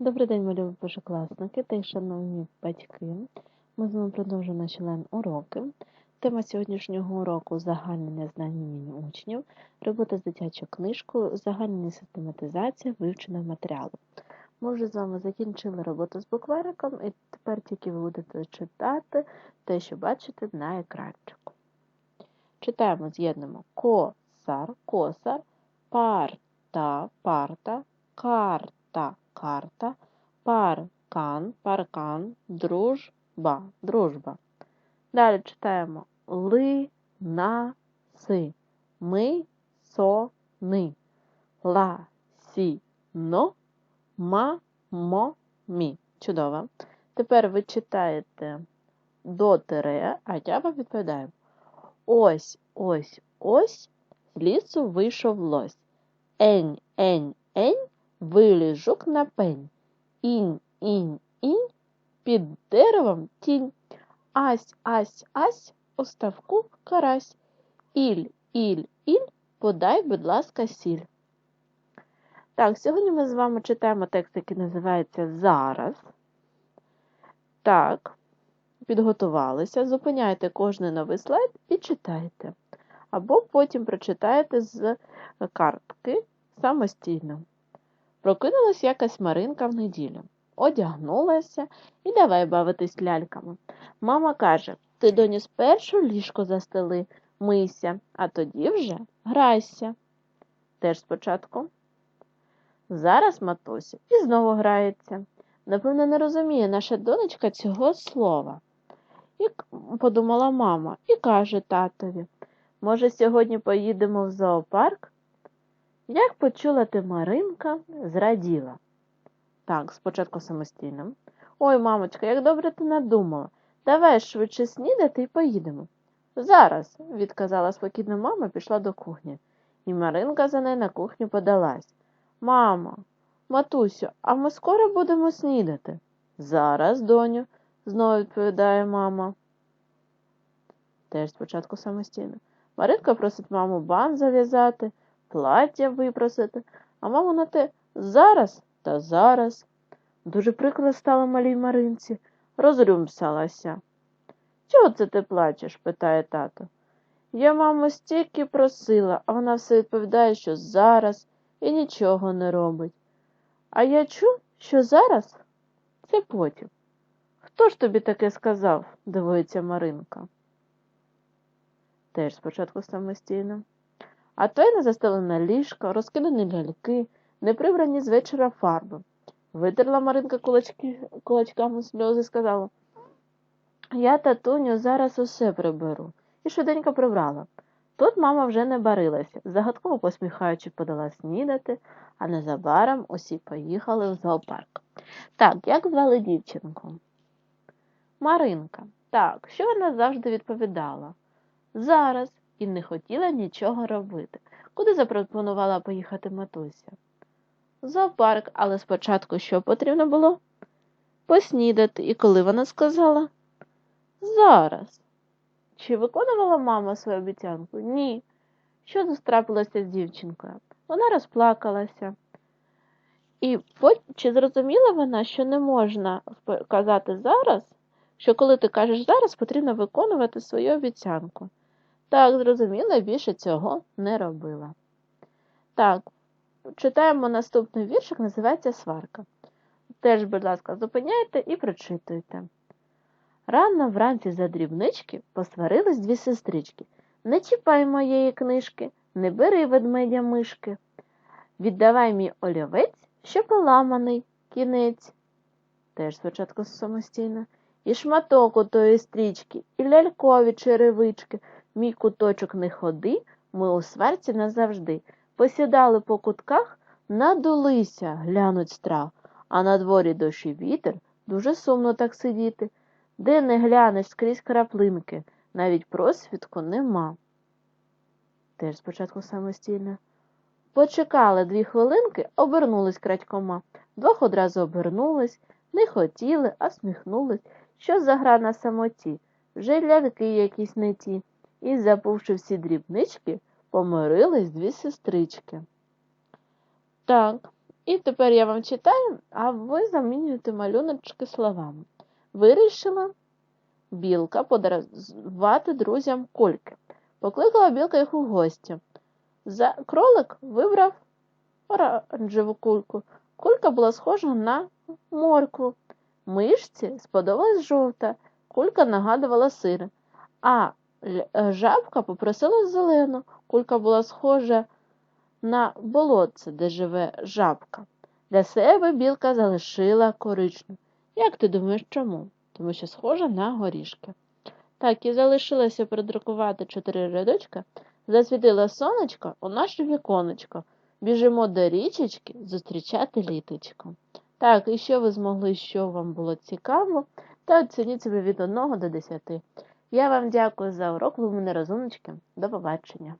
Добрий день, мої першокласники та й шановні батьки. Ми з вами продовжуємо наші лайн-уроки. Тема сьогоднішнього уроку узагальнення знань вмінь учнів, робота з дитячою книжкою, узагальнення систематизація вивченого матеріалу. Ми вже з вами закінчили роботу з буквариком, і тепер тільки ви будете читати те, що бачите на екранчику. Читаємо, з'єднуємо косар, косар, парта, парта, карта, карта, паркан, паркан, дружба, дружба. Далі читаємо ли, на, си, ми, со, ни, ла, сі, но, ма, мо, мі. Чудово. Тепер ви читаєте до тире, а я вам відповідаю. Ось, ось, ось з лісу вийшов лось. Ень, ень, ень, виліз жук на пень. Інь, інь, інь, під деревом тінь. Ась, ась, ась, у карась. Іль, іль, іль, подай, будь ласка, сіль. Так, сьогодні ми з вами читаємо текст, який називається Зараз. Так, підготувалися. Зупиняйте кожний новий слайд і читайте. Або потім прочитаєте з картки самостійно. Прокинулась якась Маринка в неділю, одягнулася і давай бавитись ляльками. Мама каже ти, доню, спершу ліжко застели, мийся, а тоді вже грайся. Теж спочатку. Зараз матуся і знову грається. Напевно, не розуміє наша донечка цього слова. І подумала мама і каже татові може, сьогодні поїдемо в зоопарк? Як почула ти Маринка, зраділа. Так, спочатку самостійно. Ой, мамочка, як добре ти надумала. Давай швидше снідати і поїдемо. Зараз, відказала спокійно мама, пішла до кухні, і Маринка за нею на кухню подалась. Мамо, матусю, а ми скоро будемо снідати? Зараз, доню, знову відповідає мама. Теж спочатку самостійно. Маринка просить маму бан зав'язати, плаття випросити, а мама на те зараз та зараз. Дуже прикро стало малій Маринці, розрюмсалася. Чого це ти плачеш? питає тато. Я, мамо, стільки просила, а вона все відповідає, що зараз і нічого не робить. А я чув, що зараз це потім. Хто ж тобі таке сказав? дивується Маринка. Теж спочатку самостійно. А то й не застелене ліжко, розкидані ляльки, не прибрані з вечора фарби. Витерла Маринка кулачки, кулачками сльози і сказала Я, татуню, зараз усе приберу. І швиденько прибрала. Тут мама вже не барилася, загадково посміхаючи, подала снідати, а незабаром усі поїхали в зоопарк. Так, як звали дівчинку? Маринка. Так, що вона завжди відповідала? Зараз і не хотіла нічого робити. Куди запропонувала поїхати матуся? Зоопарк, але спочатку що потрібно було? Поснідати. І коли вона сказала? Зараз. Чи виконувала мама свою обіцянку? Ні. Що зустрапилося з дівчинкою? Вона розплакалася. І чи зрозуміла вона, що не можна казати зараз, що коли ти кажеш зараз, потрібно виконувати свою обіцянку? Так, зрозуміла, більше цього не робила. Так, читаємо наступний віршик, називається Сварка. Теж, будь ласка, зупиняйте і прочитуйте. Рано вранці за дрібнички посварились дві сестрички. Не чіпай моєї книжки, не бери ведмедя мишки. Віддавай мій олівець, що поламаний кінець. Теж спочатку самостійно. І шматок у тої стрічки, і лялькові черевички. Мій куточок не ходи, ми у сварці назавжди. Посідали по кутках, надулися, глянуть страх, а на дворі і вітер дуже сумно так сидіти. Де не глянеш скрізь краплинки, навіть просвідку нема. Теж спочатку самостійно. Почекали дві хвилинки, обернулись крадькома. Двох одразу обернулись, не хотіли, а сміхнулись, що за гра на самоті, вже ляльки якісь не ті, і, забувши всі дрібнички, помирились дві сестрички. Так, І тепер я вам читаю, а ви замінюєте малюночки словами. Вирішила білка подарувати друзям кульки. Покликала білка їх у гості. За кролик вибрав оранжеву кульку. Кулька була схожа на моркву. Мишці сподобалась жовта, кулька нагадувала сир, а жабка попросила зелену. Кулька була схожа на болотце, де живе жабка. Для себе білка залишила коричну. Як ти думаєш, чому? Тому що схожа на горішки. Так, і залишилося придрукувати чотири рядочка. Засвітило сонечко у наше віконечко. Біжимо до річечки зустрічати літочко. Так, і що ви змогли, що вам було цікаво, та оцініть себе від 1 до 10. Я вам дякую за урок, ви мене розумнички. До побачення.